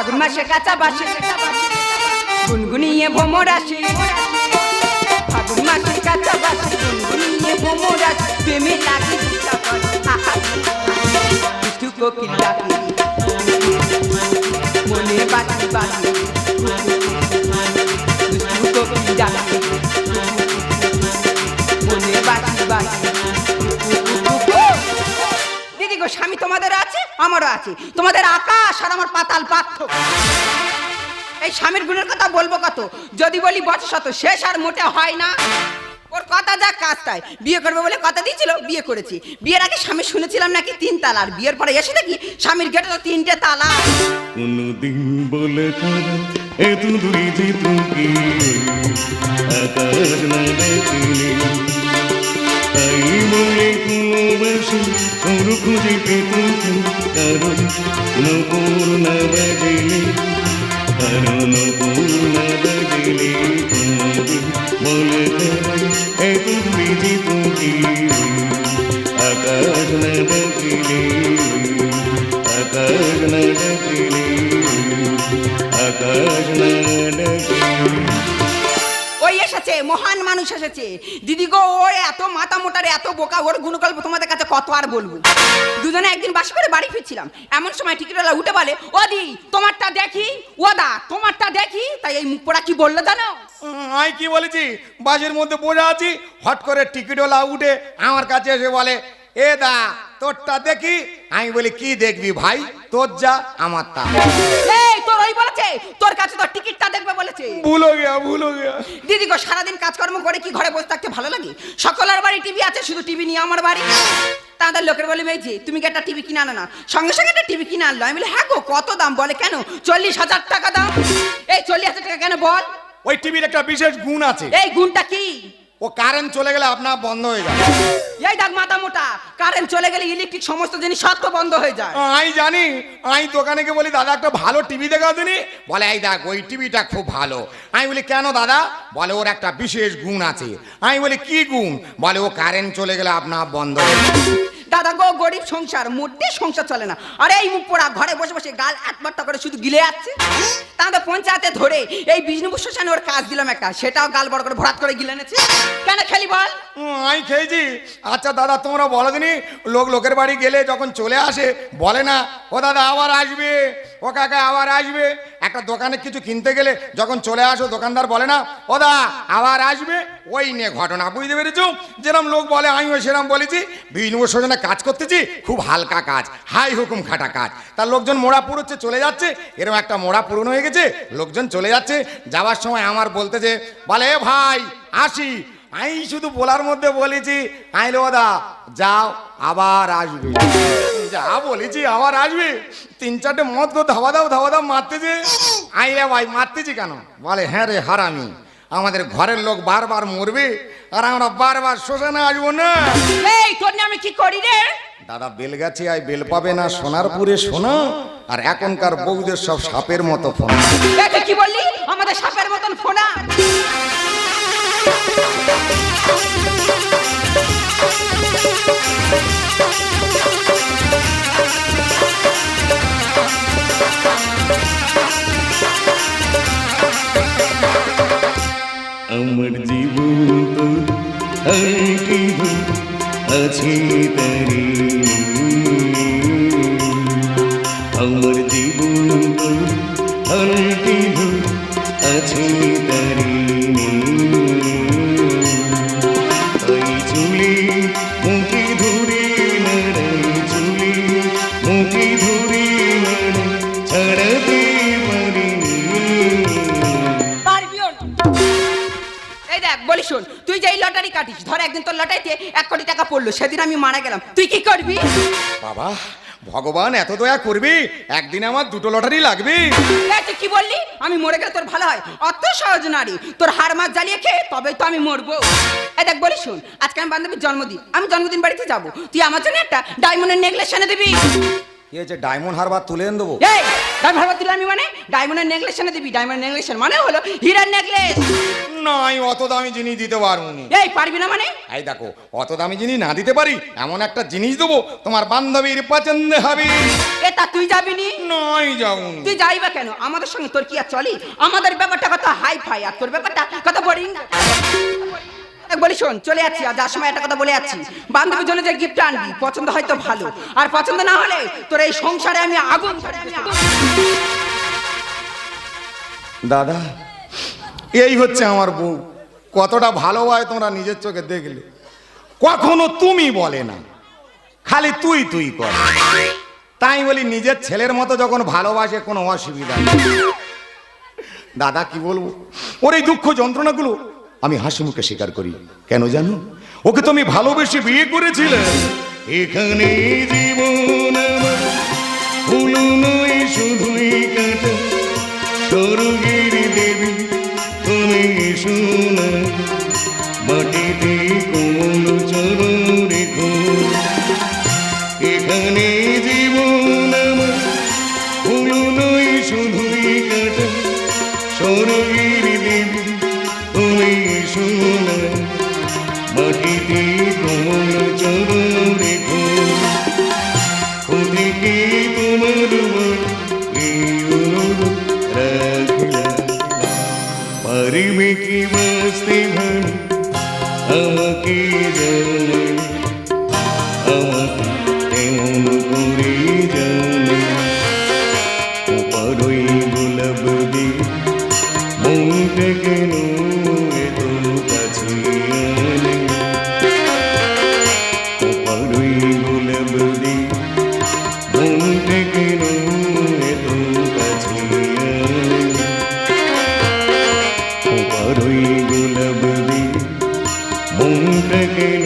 ফাগুন মাসে কাঁচা বাসে। গুনগুনিয়ে ভোমর আসে। ফাগুন মাসে কাঁচা বাসে। গুনগুনিয়ে ভোমর আসে। প্রেমে লাগে কিছু কোকিল ডাকে। মনে বাকি বাকি আমারও আছে। তোমাদের আকাশ আর আমার পাতাল পার্থক্য। এই স্বামীর গুণের কথা বলব কত? যদি বলি শত শেষ আর মোটে হয় না। ওর কথা যা কাজ তাই। বিয়ে করবে বলে কথা দিয়েছিল, বিয়ে করেছি। বিয়ের আগে স্বামী শুনেছিলাম নাকি তিন তালা। আর বিয়ের পরে এসে দেখি স্বামীর গেটে তো তিনটে তালা। কোনদিন বলে তোকে আকাশ না তাই বলে ভালোবাসি তোর খুঁজে পেত কারণ নপুর না কারণ নপুর না বাজিলে বলে এত যে তোকে আকাশ না দেখিলে আকাশ না ডাকিলে আকাশ না ডাকিলে মহান মানুষ এসেছে। দিদি গো ও এত মাথা মোটার, এত বোকা, ওর গুণকল্প তোমাদের কাছে কত আর বলব? দুজনে একদিন বাসি করে বাড়ি ফিরছিলাম। এমন সময় টিকিটওয়ালা উঠে বলে, ও দি, তোমারটা দেখি, ও দা, তোমারটা দেখি? তাই এই মুখপোড়া কি বলল জানো? আমি কি বলেছি? বাসের মধ্যে বোঝা আছি, হট করে টিকিটওয়ালা উঠে আমার কাছে এসে বলে এ দা তোরটা দেখি। আমি বলি কি দেখবি ভাই? তোর যা আমার তা। এই তোর ওই বলেছে? তোর কাছে তো টিকিটটা দেখবে বলেছে। ভুল হয়ে গিয়া ভুল গিয়া। দিদি গো সারাদিন কাজকর্ম করে কি ঘরে বসে থাকতে ভালো লাগে? সকলের বাড়ি টিভি আছে শুধু টিভি নিয়ে আমার বাড়ি? তাদের লোকের বলে মেয়েছি তুমি কি একটা টিভি কিনে আনো না? সঙ্গে সঙ্গে একটা টিভি কিনে আনলো। আমি বলি হ্যাঁ গো কত দাম? বলে কেন? চল্লিশ হাজার টাকা দাম? এই চল্লিশ হাজার টাকা কেন বল? ওই টিভির একটা বিশেষ গুণ আছে। এই গুণটা কি? ও কারেন্ট চলে গেলে আপনার বন্ধ হয়ে যাবে। এই দেখ মাথা মোটা কারেন্ট চলে গেলে ইলেকট্রিক সমস্ত জিনিস সত্য বন্ধ হয়ে যায়। আমি জানি আমি দোকানে গিয়ে বলি দাদা একটা ভালো টিভি দেখা দিনি বলে এই দেখ ওই টিভিটা খুব ভালো। আমি বলি কেন দাদা? বলে ওর একটা বিশেষ গুণ আছে। আমি বলি কি গুণ? বলে ও কারেন্ট চলে গেলে আপনার বন্ধ হয়ে যাবে। দাদা গো, গরিব সংসার, মোটে সংসার চলে না। আরে এই মুখ পোড়া ঘরে বসে বসে গাল একবারটা করে শুধু গিলে যাচ্ছে। তাদের পঞ্চায়েতে ধরে এই বিষ্ণুপুর শ্মশানে ওর কাজ দিলাম একটা, সেটাও গাল বড় করে ভরাত করে গিলে এনেছে। কেন খেলি বল? আমি খেয়েছি। আচ্ছা দাদা, তোমরা বলো দিনি, লোক লোকের বাড়ি গেলে যখন চলে আসে, বলে না, ও দাদা, আবার আসবে। ও কাকা, আবার আসবে। একটা দোকানে কিছু কিনতে গেলে যখন চলে আসো, দোকানদার বলে না, ও দা, আবার আসবে। ওই নিয়ে ঘটনা, বুঝতে পেরেছ? যেরম লোক বলে, আমিও সেরম বলেছি। বিভিন্ন সজনে কাজ করতেছি, খুব হালকা কাজ, হাই হুকুম খাটা কাজ। তার লোকজন মোড়া পুরোচ্ছে চলে যাচ্ছে এরকম একটা মোড়া পূরণ হয়ে গেছে, লোকজন চলে যাচ্ছে। যাওয়ার সময় আমার বলতেছে বলে ভাই, আসি। আমি শুধু বলার মধ্যে বলেছি, আইলে ওদা যাও, আবার আসবে। যা বলেছি, আবার আসবে। তিন চারটে মদ ধাবা দাও ধাওয়া দাও মারতেছে। আইলে ভাই, মারতেছি কেন? বলে হ্যাঁ রে, হারামি। আমাদের ঘরের লোক বারবার মরবে আর আমরা বারবার শ্মশানে আসব না। এই তোর আমি কি করি রে? দাদা বেল গাছে আয় বেল পাবে না সোনারপুরে সোনা আর এখনকার বউদের সব সাপের মতো ফোন। কি বললি? আমাদের সাপের মতন ফোনা? আমার আছে তুই যে এই লটারি কাটিস ধর একদিন তোর লটারিতে এক কোটি টাকা পড়ল সেদিন আমি মারা গেলাম। তুই কি করবি? বাবা ভগবান এত দয়া করবি একদিন আমার দুটো লটারি লাগবে। তুই কি বললি? আমি মরে গেলে তোর ভালো হয়। অত সহজ নারী তোর হাড় মাছ জ্বালিয়ে খেয়ে তবেই তো আমি মরবো। এ দেখ বলি শোন আজকে আমি বান্ধবীর জন্মদিন আমি জন্মদিন বাড়িতে যাব। তুই আমার জন্য একটা ডায়মন্ডের নেকলেস এনে দিবি। কি হয়েছে ডায়মন্ড হারবার তুলে এনে দেবো। এই ডায়মন্ড হারবার দিলাম আমি মানে ডায়মন্ডের নেকলেস এনে দিবি ডায়মন্ডের নেকলেস মানে হলো হীরার নেকলেস না আমি অত দামি জিনিস দিতে পারব না এই পারবি না মানে? এই দেখো অত দামি জিনিস না দিতে পারি এমন একটা জিনিস দেবো তোমার বান্ধবীর পছন্দ হবে। এটা তুই যাবি নি? নয় যাব তুই যাইবা কেন? আমাদের সঙ্গে তোর কি আর চলি? আমাদের ব্যাপারটা কত হাই ফাই আর তোর ব্যাপারটা কত বোরিং বলি শোন, চলে যাচ্ছি, আর যার সময় একটা কথা বলে যাচ্ছি। বান্ধবীর জন্য যে গিফট আনবি, পছন্দ হয়তো ভালো। আর পছন্দ না হলে তোর এই সংসারে আমি আগুন দাদা, এই হচ্ছে আমার বউ। কতটা ভালোবাসে তোমরা নিজের চোখে দেখলে। কখনো তুমি বলে না, খালি তুই তুই কর। তাই বলি, নিজের ছেলের মতো যখন ভালোবাসে, কোনো অসুবিধা দাদা, কি বলব? ওর এই দুঃখ যন্ত্রণাগুলো আমি হাসি মুখে স্বীকার করি। কেন জানো? ওকে তুমি ভালোবেসে বিয়ে করেছিলে। এখানে জীবন শুধুই কাটা। স্বর্গের দেবী, তুমি শোনা তোমার এই অনুরোধ রাখলাম পারিবে মনটা কেন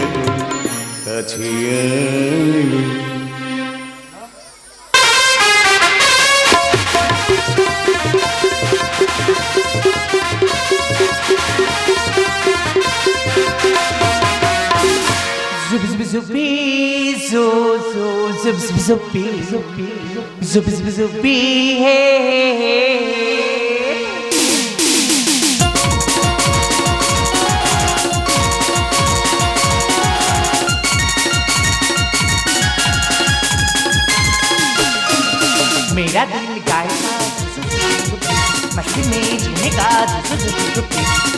এত কাছে আনে Zup zup zupi, zu zu zup zup zupi, zupi zup zup zupi, hey hey hey. मेरा दिल गाए मस्ती में जीने का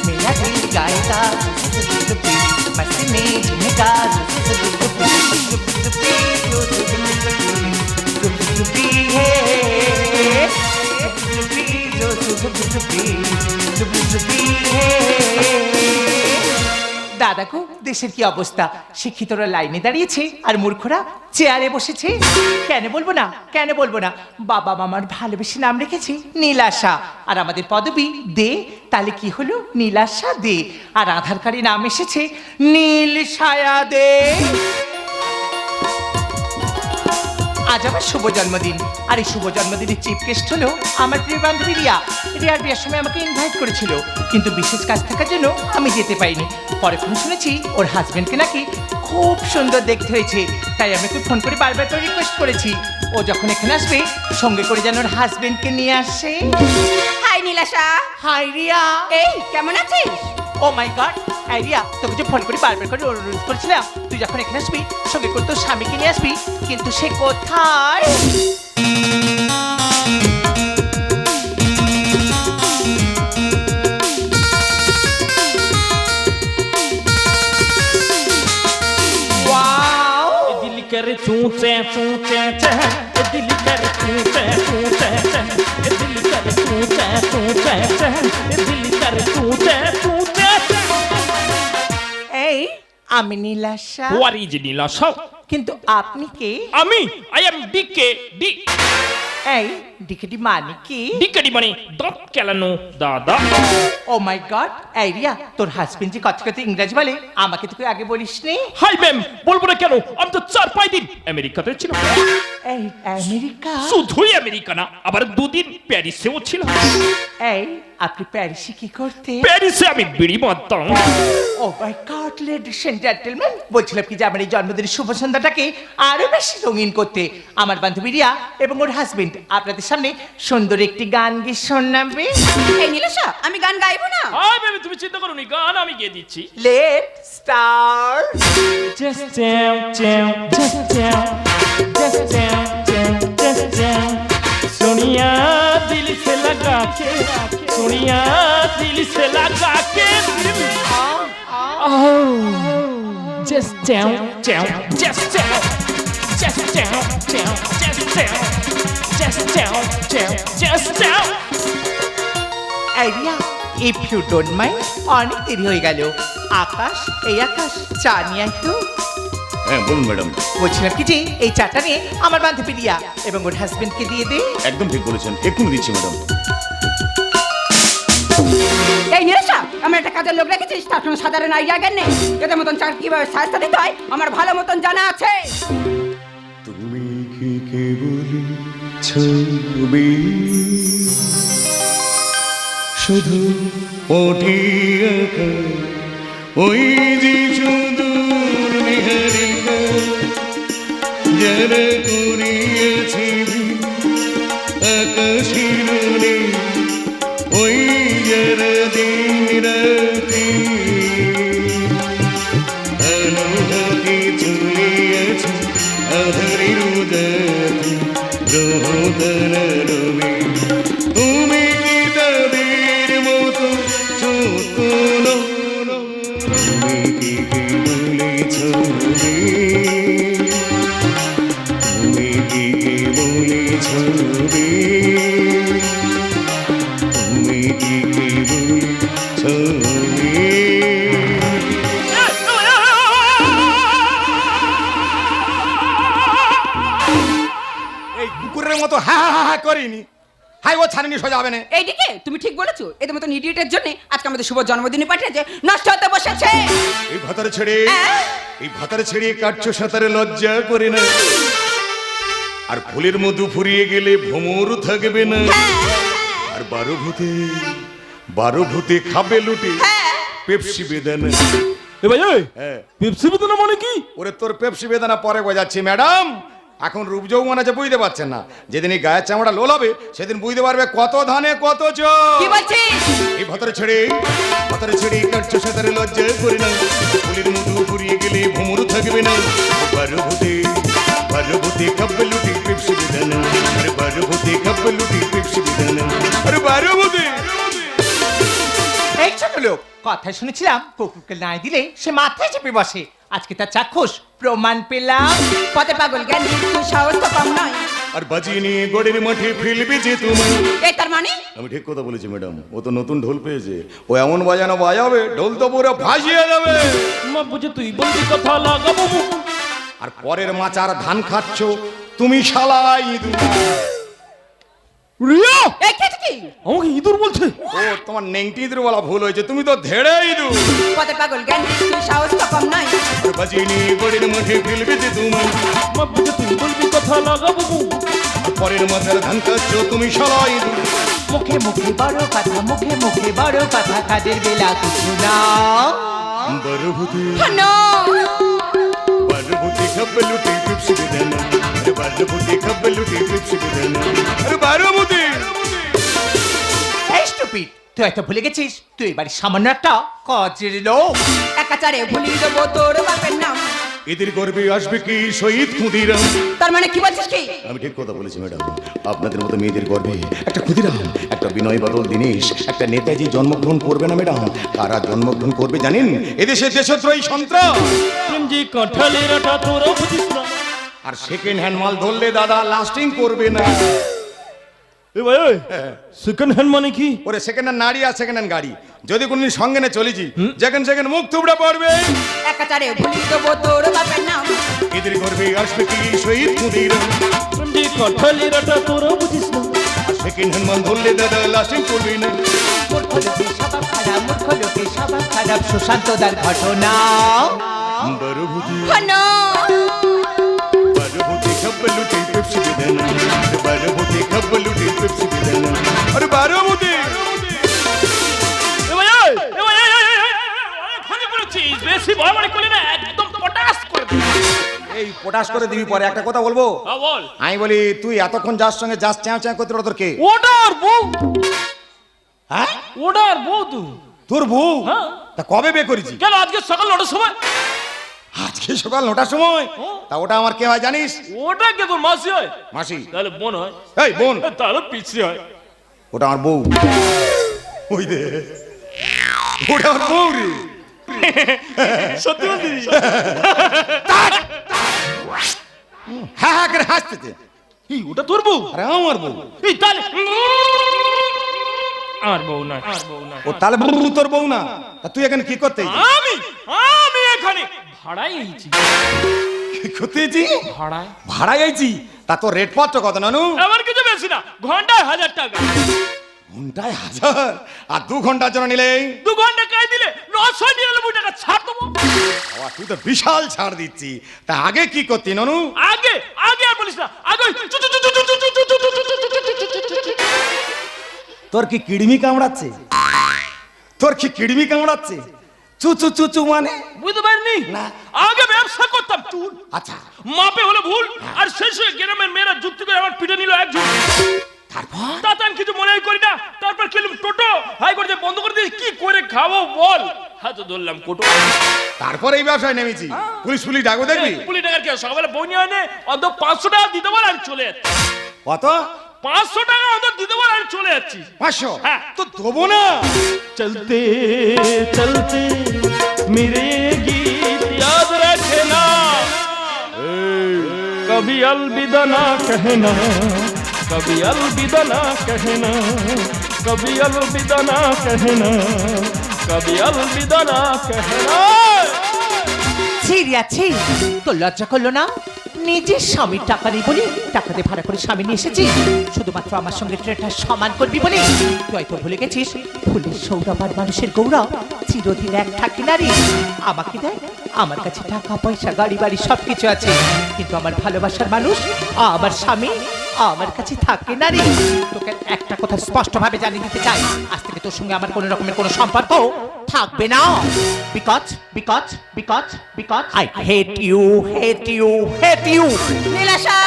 मेरा दिल गाएगा मस्ती में जीने का जो सुबह है। দাদা গো দেশের কি অবস্থা? শিক্ষিতরা লাইনে দাঁড়িয়েছে আর মূর্খরা চেয়ারে বসেছে। কেন বলব না? কেন বলব না? বাবা মামার ভালোবেসে নাম রেখেছি নীলাশা। আর আমাদের পদবি দে, তাহলে কি হলো? নীলাশা দে। আর আধার কার্ডে নাম এসেছে নীল ছায়া দে। আজ আমার শুভ জন্মদিন। আর এই শুভ জন্মদিনের চিফ গেস্ট হলো আমার প্রিয় বান্ধবী রিয়া। রিয়ার বিয়ের সময় আমাকে ইনভাইট করেছিল কিন্তু বিশেষ কাজ থাকার জন্য আমি যেতে পারিনি। পরে ফোন শুনেছি ওর হাজবেন্ডকে নাকি খুব সুন্দর দেখতে হয়েছে তাই আমি ওকে ফোন করে বারবার করে রিকোয়েস্ট করেছি। ও যখন এখানে আসবে সঙ্গে করে যেন ওর হাজবেন্ডকে নিয়ে আসে। Hi Nilasha hi Riya. এই কেমন আছিস? ও মাই গড আইডিয়া তোকে যে ফোন করে বারবার করে অনুরোধ করেছিলাম তুই যখন এখানে আসবি সঙ্গে করে তোর স্বামীকে নিয়ে আসবি কিন্তু সে কোথায় Wow! दिल कर चूचे चूचे चह ए दिल कर चूचे चूचे चह ए दिल कर चूचे चूचे আমি নীলাশা হোয়ার ইজ নীলাশা কিন্তু আপনি কে? আমি I am D K D এই ডিকেটি মানে কি ডিকেডি মানে দাঁত কেলানো দাদা ও মাই গড এই রিয়া তোর হাজবেন্ড যে কথা কথা ইংরেজি বলে আমাকে তোকে আগে বলিসনি হাই ম্যাম বলব না কেন? আমি তো চার পাঁচ দিন আমেরিকাতে ছিলাম। এই আমেরিকা? শুধুই আমেরিকা না আবার দুদিন প্যারিসেও ছিলাম। এই আপনি প্যারিসে কি করতে? প্যারিসে আমি বিড়ি মারতাম ও my god ladies and gentleman বলছিলাম কি যে আমার এই জন্মদিনের শুভ সন্ধ্যাটাকে আরও বেশি রঙিন করতে। আমার বান্ধবী রিয়া এবং ওর হাজবেন্ড আপনাদের সামনে সুন্দর একটি গান গিয়ে শোনাবে এই নীলেশা আমি গান গাইবো না হাই বেবি তুমি চিন্তা করো নি গান আমি গিয়ে দিচ্ছি let's start Just down, down, just down, just down, down, just down. Sonia दिल से लगा के सोनिया दिल से लगा के Oh, just down, down, just down, Just down, down, just down, just down, down, just down. Idea if you don't mind অনেক দেরি হয়ে গেল। আকাশ এই আকাশ চা নিয়ে আয় তো হ্যাঁ বলুন ম্যাডাম। বলছিলাম কি যে এই চাটা নিয়ে আমার বান্ধবী রিয়া এবং ওর হাজবেন্ডকে দিয়ে দে। একদম ঠিক বলেছেন এক্ষুনি দিচ্ছি ম্যাডাম। এই নীলেশা আমার একটা কাজের লোক রেখেছিস তার কোনো সাধারণ আইডিয়া জ্ঞান নেই এদের মতন চার কীভাবে সাহায্য দিতে হয় আমার ভালো মতন জানা আছে। কি কেবলি ছবি। শুধু ওঠি ওই যে সুদূর নিহারিকা, যারা করিয়েছি ওই যারা দিন অনুভূতি চলিয়েছে ও ছাড়িনি সোজা হবে না। এইদিকে? তুমি ঠিক বলেছ। এদের মতন ইডিয়েটের জন্য আজকে আমাদের শুভ জন্মদিনে পাঠিয়েছে। নষ্ট হতে বসেছে। এই ভাতারে ছেড়ে হ্যাঁ? এই ভাতারে ছেড়ে কাটছো সাঁতারে লজ্জা করে না। আর ফুলের মধু ফুরিয়ে গেলে ভ্রমর থাকবে না। আর বারো ভূতে বারো ভূতে খাবে লুটে। পেপসি বেদানা। এ ভাই হ্যাঁ। পেপসি বেদনা মানে কি? ওরে তোর পেপসি বেদনা পরে বোঝাচ্ছি ম্যাডাম। এখন রূপ যৌবন আছে বুঝতে পারছেন না। যেদিন এই গায়ের চামড়া লোল হবে সেদিন বুঝতে পারবে কত ধানে কত কি চোখ বলছিস? এই ভাতারে ছেড়ে ভাতারে ছেড়ে কাটছো সাঁতারে লজ্জা করে না ফুলের মধু ফুরিয়ে গেলে ভ্রমর থাকবে না। বারো ভূতে বারো ভূতে খাবে লুটে পেপসি বেদানা আরে বারো ভূতে খাবে লুটে পেপসি বেদানা আরে বারো ভূতে এই ছোট লোক কথা শুনেছিলাম কুকুরকে নাই দিলে সে মাথায় চেপে বসে। আজকে তার চাক্ষুষ প্রমাণ পেলাম। পথে পাগল জ্ঞান তুই সাহস তো কম নয়। আর বাজিয়ে নিয়ে গড়ের মাঠে ফেলবে যে তোমায়। এই তার মানে? আমি ঠিক কথা বলেছি ম্যাডাম। ও তো নতুন ঢোল পেয়েছে। ও এমন বাজানো বাজাবে ঢোল তো পুরো ভাসিয়ে যাবে মা বুঝে তুই বলবি কথা লাগাবো। আর পরের মাচার ধান খাচ্ছ তুমি শালাই ইঁদুর রিয়া! এই খেয়েছে কি? আমাকে ইঁদুর বলছে। ও তোমার নেংটি ইঁদুর বলা ভুল হয়েছে। তুমি তো ধেড়ে ইঁদুর। পথে পাগল জ্ঞান তুই সাহস তো কম বাজিয়ে নিয়ে গড়ের মাঠে ফেলবে যে তোমায় মা বুঝে তুই বলবি কথা লাগাবো পরের মাথার ধান খাচ্ছ তুমি শালাই ইঁদুর। মুখে মুখে বড় কথা মুখে মুখে বড় কথা কাজের বেলা কিছু না। ভূতে নো স্টুপিড তুই এত ভুলে গেছিস তুই এবারে সামান্য একটা লোক। একাচারে ভুলিয়ে দেবো তোর বাপের নাম। এদের গর্বে আসবে কি শহীদ ক্ষুদিরাম? তার মানে কি বলছিস কি? আমি ঠিক কথা বলেছি ম্যাডাম। আপনাদের মতো মেয়েদের গর্বে একটা ক্ষুদিরাম একটা বিনয় বাদল দিনেশ একটা নেতাজি জন্মগ্রহণ করবে না ম্যাডাম? কারা জন্মগ্রহণ করবে জানেন? এদেশে দেশদ্রোহী সন্ত্রাস। যে আটা তোরা বুঝিস না আর সেকেন্ড হ্যান্ড মাল ধরলে দাদা লাস্টিং করবে না। এ ভাই সেকেন্ড হ্যান্ড মানে কি? ওরে সেকেন্ড হ্যান্ড নারী আর সেকেন্ড হ্যান্ড গাড়ি। যদি কোনদিন সঙ্গে নিয়ে চলেছি যেখানে সেখানে মুখ থুবড়া পড়বে। একাচারে ভুলিয়ে দেবো তোর বাপের নাম। এদের গর্বে আসবে কি শহীদ প্রেম যে আটা তোরা বুঝিস না সেকেন্ড হ্যান্ড মাল ধরলে দাদা লাস্টিং করবে না। মূর্খ লোকে স্বভাব খারাপ মূর্খ লোকে স্বভাব খারাপ। সুশান্ত দার ঘটনা। পটাশ করে দিবি। পরে একটা কথা বলব? হ্যাঁ, আমি বলি তুই এতক্ষণ যার সঙ্গে যাস চ্যাঁ চ্যাঁ করতে তোর কে? ওটার বউ। হ্যাঁ? ওটার বউ তুই। তোর বউ? হ্যাঁ। তা কবে বে করেছি কেন আজকে সকাল নটার সময়? আজকে সকাল নটার সময়। তা ওটা আমার কে হয় জানিস? ওটা কে তোর মাসি হয়? মাসি। তাহলে বোন হয়। এই বোন। তাহলে পিছড়ি হয়। ওটা আমার বউ। ওই দে ওটা আমার বউ রে। সত্যি বলছি হ্যাঁ হ্যাঁ করে হাসতেছে কি ওটা তোর বউ? আরে আমার বউ। এই তাহলে আর বউ না আর বউ না ও তাহলে বউ তোর বউ না। তা তুই এখানে কি করতে আমি আমি এখানে তা কত নানু বেশি না ঘন্টায় হাজার টাকা ঘন্টায় হাজার আর দু নিলে দু ঘণ্টা দিলে তুই তো বিশাল ছাড় দিচ্ছি তা আগে কি করতি ননু আগে আগে আর বলিস না আগে তোর কি কিডমি কামড়াচ্ছে তোর কি কিডমি কামড়াচ্ছে চু চু চু চু মানে? বুঝতে পারিনি? না। আগে ব্যবসা করতাম। চুল আচ্ছা। মাপে হলে ভুল আর শেষে গ্রামের মেয়েরা যুক্তি করে আমার পিঠে নিল একজন। তারপর? তাতে আমি কিছু মনে করি না। তারপর খেলুম টোটো। হাই করে বন্ধ করে দিয়ে কি করে খাব বল। হাতে ধরলাম কোটো তারপর এই ব্যবসায় নেমেছি। পুলিশ পুলিশ ডাকবো দেখবি। কুড়ি টাকার কি সকালে বই নিয়ে আনে অন্ত পাঁচশো টাকা দিতে পারে আমি চলে কত? পাঁচশো টাকা অন্ত দিতে পারে আমি চলে যাচ্ছি পাঁচশো হ্যাঁ। তো দেবো না चलते चलते मेरे गीत याद रखना कभी अलविदा ना कहना कभी अलविदा ना कहना कभी अलविदा ना कहना कभी अलविदा ना कहना ছিড়ি আছে তোর লজ্জা করলো না নিজের স্বামীর টাকা নেই বলে টাকা দিয়ে ভাড়া করে স্বামী নিয়ে এসেছিস শুধুমাত্র আমার সঙ্গে ট্রেনটা সমান করবি বলে। তুই হয়তো ভুলে গেছিস, ফুলের সৌরভ আর মানুষের গৌরব চিরদিন এক থাকি না রে আমাকে দেয় আমার কাছে টাকা, পয়সা, গাড়ি, বাড়ি সব কিছু আছে। কিন্তু আমার ভালোবাসার মানুষ, আমার স্বামী আমার কাছে থাকে না রে। তোকে একটা কথা স্পষ্টভাবে জানিয়ে দিতে চাই। আজ থেকে তোর সঙ্গে আমার কোনো রকমের কোনো সম্পর্ক থাকবে না। Because because because because I hate you hate you hate you Nilasha!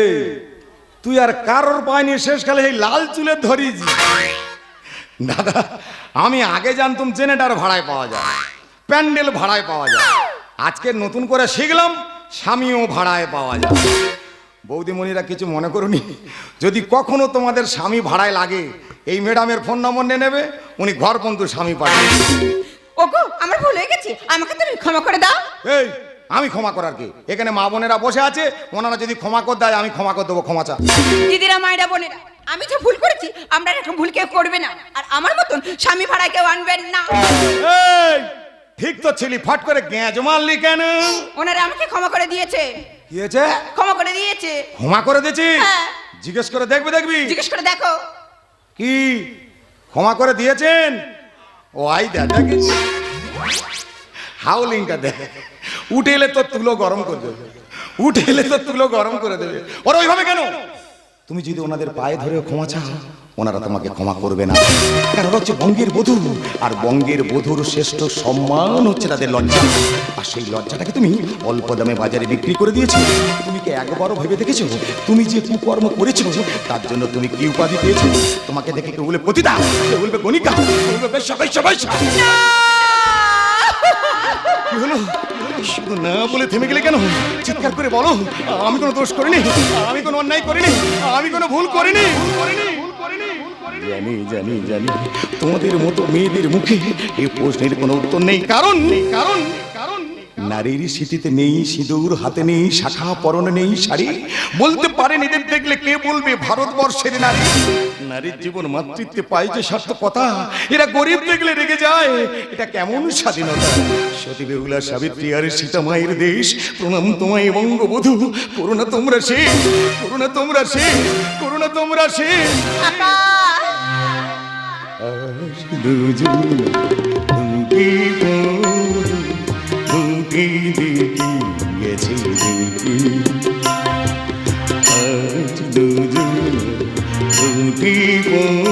এই, তুই আর কারোর পায়নি শেষকালে এই লাল চুলে ধরিস দাদা, আমি আগে জানতাম জেনেটার ভাড়ায় পাওয়া যায়, প্যান্ডেল ভাড়ায় পাওয়া যায়। আজকে নতুন করে শিখলাম স্বামীও ভাড়ায় পাওয়া যায়। বৌদিমণিরা কিছু মনে করুনি? যদি কখনো তোমাদের স্বামী ভাড়ায় লাগে এই ম্যাডামের ফোন নম্বর নিয়ে নেবে উনি ঘর বন্ধু স্বামী পাঠাবে ওগো আমার ভুল হয়ে গেছে। আমাকে তুমি ক্ষমা করে দাও। এই আমি ক্ষমা করার কি? এখানে মা বোনেরা বসে আছে ওনারা যদি ক্ষমা করে দেয় আমি ক্ষমা করে দেবো ক্ষমা চা দিদিরা মায়েরা বোনেরা আমি যে ভুল করেছি আমরা এরকম ভুল কেউ করবে না। আর আমার মতন স্বামী ভাড়ায় কেউ আনবেন না। ঠিক তো ছিলি ফট করে গ্যাঁজ মারলি কেন? ওনারা আমাকে ক্ষমা করে দিয়েছে। কি হয়েছে ক্ষমা করে দিয়েছে। ক্ষমা করে দিয়েছি হ্যাঁ। জিজ্ঞেস করে দেখবে দেখবি? জিজ্ঞেস করে দেখো। কি? ক্ষমা করে দিয়েছেন? ও আই দা দেখি। হাউলিংটা দেখ। উঠে এলে তোর তুলো গরম করে দেবে। উঠে এলে তোর তুলো গরম করে দেবে। ওরা ওইভাবে কেন? তুমি যদি ওনাদের পায়ে ধরে ক্ষমা চাও ওনারা তোমাকে ক্ষমা করবে না। কারণ হচ্ছে বঙ্গের বধূ আর বঙ্গের বধূর শ্রেষ্ঠ সম্মান হচ্ছে তাদের লজ্জা। আর সেই লজ্জাটাকে তুমি অল্প দামে বাজারে বিক্রি করে দিয়েছ। তুমি কি একবারও ভেবে দেখেছ? তুমি যে কুকর্ম করেছ তার জন্য তুমি কি উপাধি পেয়েছ? তোমাকে দেখে কেউ বলবে পতিতা কেউ বলবে গণিকা কেউ বলবে কি হলো? শুধু না বলে থেমে গেলে কেন? চিৎকার করে বলো আমি কোনো দোষ করিনি আমি কোনো অন্যায় করিনি আমি কোনো ভুল করিনি ভুল করিনি। জানি জানি জানি, তোমাদের মতো মেয়েদের মুখে এই প্রশ্নের কোনো উত্তর নেই। কারণ কারণ নারীর স্মৃতিতে নেই, সিঁদুর হাতে নেই, শাখা পরনে নেই, শাড়ি। বলতে পারেন এদের দেখলে কে বলবে ভারতবর্ষের নারী? নারীর জীবন মাতৃত্বে পাই যে সার্থকতা, এরা গরিব দেখলে রেগে যায়। এটা কেমন স্বাধীনতা? সতী বেহুলা সাবিত্রী আর সীতা মায়ের দেশ। প্রণাম তোমায় বঙ্গবধূ করোনা তোমরা সে করোনা তোমরা সে করোনা তোমরা সে। দুজন দুটি দুটি দিকে গেছি দিকে আজ দুজন দুটি বউ